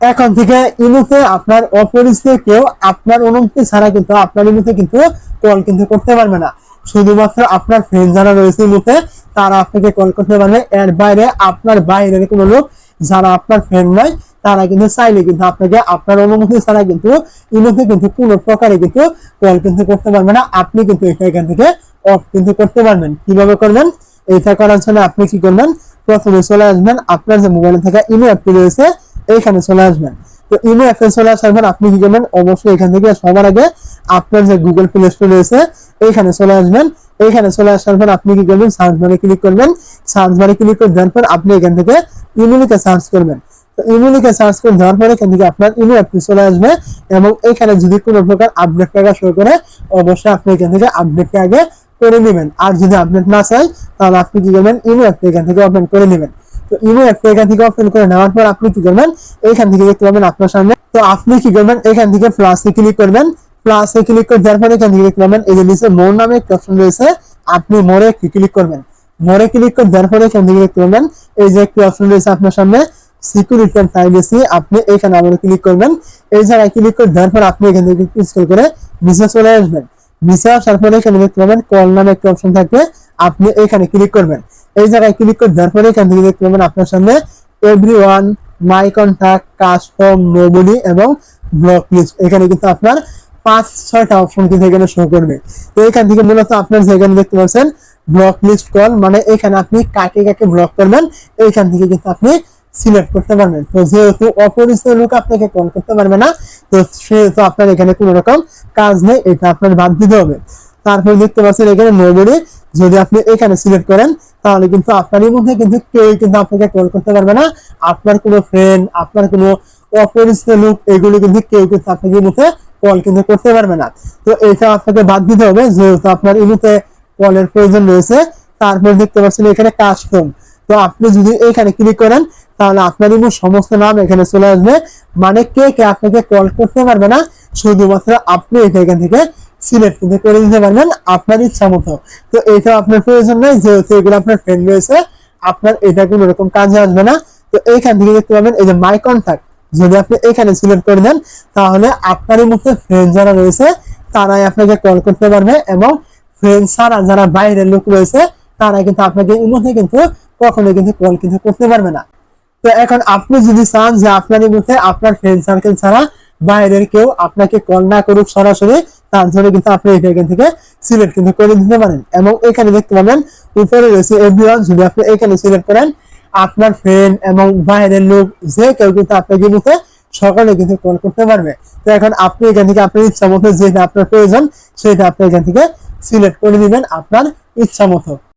এখন থেকে ইমুতে আপনার অপরিচিত কেউ আপনার অনুমতি ছাড়া কিন্তু আপনার ইমুতে কিন্তু কল কিন্তু করতে পারবে না। শুধুমাত্র আপনার ফ্রেন্ড যারা রয়েছে ইমুতে, তারা আপনাকে কল করতে পারবে। এর বাইরে আপনার বাইরের কোনো লোক যারা আপনার ফ্রেন্ড নয়, তারা কিন্তু চাইলে কিন্তু আপনাকে আপনার অনুমতি ছাড়া কিন্তু ইমুতে কিন্তু কোনো প্রকারে কিন্তু কল কিন্তু করতে পারবে না। আপনি কিন্তু এটা এখান থেকে অফ কিন্তু করতে পারবেন। কীভাবে করবেন? এটা করার জন্য আপনি কি করবেন? প্রথমে চলে আসবেন। আপনার যে মোবাইলে থাকা ইমো অ্যাপটি রয়েছে এইখানে চলে আসবেন। তো ইমো অ্যাপে চলে আসার পর আপনি কি করবেন? অবশ্যই এখান থেকে সবার আগে আপনার যে গুগল প্লে স্টোর রয়েছে, এইখানে চলে আসবেন। এইখানে চলে আসার পর আপনি কি করবেন? সার্চ বারে ক্লিক করবেন। সার্চ বারে ক্লিক করে দেওয়ার পর আপনি এখান থেকে ইমেলিকে সার্চ করবেন। তো ইমেলিকে সার্চ করে দেওয়ার পরে এখান থেকে আপনার ইমেল অ্যাপটি চলে আসবে এবং এখানে যদি কোনো প্রকার আপডেট টাকা শো করে, অবশ্যই আপনি এখান থেকে আপডেটটা আগে করে নেবেন। আর যদি আপডেট না চাই, তাহলে আপনি কি করবেন? ইমেল অ্যাপটি এখান থেকে ওপেন করে নেবেন। আপনি এই যে মোর ক্লিক করবেন। মোরে ক্লিক করে পরে এখান থেকে দেখতে পাবেন, এই যে একটি অপশন রয়েছে আপনার সামনে সিকিউরিটি এন্ড প্রাইভেসি আপনি এখানে আবার ক্লিক করবেন। এই জায়গায় ক্লিক করে দেওয়ার পর আপনি এখান থেকে স্ক্রল করে নিচে চলে আসবেন। নিচে আসার পরে এখানে দেখতে পাবেন কল নামে একটা অপশন থাকবে। আপনি এখানে ক্লিক করবেন। এই জায়গায় ক্লিক করে দেওয়ার পরে এখান থেকে দেখতে পাবেন আপনার সামনে everyone my contact custom nobody এবং ব্লক লিস্ট এখানে কিন্তু আপনার পাঁচ, ছয়টা অপশন কিন্তু এখানে শো করবে। তো এখান থেকে মূলত আপনার যেখানে দেখতে পাচ্ছেন ব্লক লিস্ট কল মানে এখানে আপনি কাকে কাকে ব্লক করবেন এইখান থেকে কিন্তু আপনি সিলেক্ট করতে পারবেন। তো যেহেতু অপরিচিত লোক আপনাকে কল করতে পারবে না, তো সেহেতু আপনার এখানে কোনো রকম কাজ নেই, এটা আপনার বাদ দিতে হবে। তারপরে দেখতে পাচ্ছেন এখানে নোবডি যদি আপনি এখানে সিলেক্ট করেন, তাহলে কিন্তু আপনারই মধ্যে কিন্তু কেউ কিন্তু আপনাকে কল করতে পারবে না। আপনার কোনো ফ্রেন্ড আপনার কোনো অপরিচিত লোক, এগুলো কিন্তু কেউ কিন্তু আপনাকে মুখে কল কিন্তু করতে পারবে না। তো এটা আপনাকে বাদ দিতে হবে, যেহেতু আপনার ইমুতে কলের প্রয়োজন রয়েছে। তারপর দেখতে পাচ্ছেন এখানে কাস্টম তো আপনি যদি এখানে ক্লিক করেন, তাহলে আপনার ইমো সমস্ত নাম এখানে চলে আসবে। মানে কে কে আপনাকে কল করতে পারবে না, শুধুমাত্র আপনি এখান থেকে সিলেক্ট কিন্তু করে দিতে পারবেন আপনার ইচ্ছা মতো। তো এটা আপনার প্রয়োজন নেই, যেহেতু এগুলো আপনার ফ্রেন্ড রয়েছে, আপনার এটা কোনো রকম কাজে আসবে না। তো এইখান থেকে দেখতে পাবেন, এই যে মাই কন্ট্যাক্ট যদি আপনি এখানে সিলেক্ট করে দেন, তাহলে আপনারই মুখে ফ্রেন্ড যারা রয়েছে, তারাই আপনাকে কল করতে পারবে এবং ফ্রেন্ড ছাড়া যারা বাইরের লোক রয়েছে তারা কিন্তু আপনাকে ইমোতে কিন্তু কখনোই কিন্তু কল কিন্তু করতে পারবে না। তো এখন আপনি যদি চান যে আপনার মধ্যে আপনার ফ্রেন্ড সার্কেল ছাড়া বাইরের কেউ আপনাকে কল না করুক সরাসরি তার জন্য কিন্তু আপনি এটা এখান থেকে সিলেক্ট কিন্তু করে দিতে পারেন। এবং এখানে দেখতে পাবেন, উপরে রয়েছে এভরিওয়ান যদি আপনি এখানে সিলেক্ট করেন, আপনার ফ্রেন্ড এবং বাইরের লোক যে কেউ কিন্তু আপনাকে মুখে সকালে কিন্তু কল করতে পারবে। তো এখন আপনি এখান থেকে আপনার ইচ্ছা মতো যেটা আপনার প্রয়োজন, সেটা আপনি এখান থেকে সিলেক্ট করে দিবেন আপনার ইচ্ছা মতো।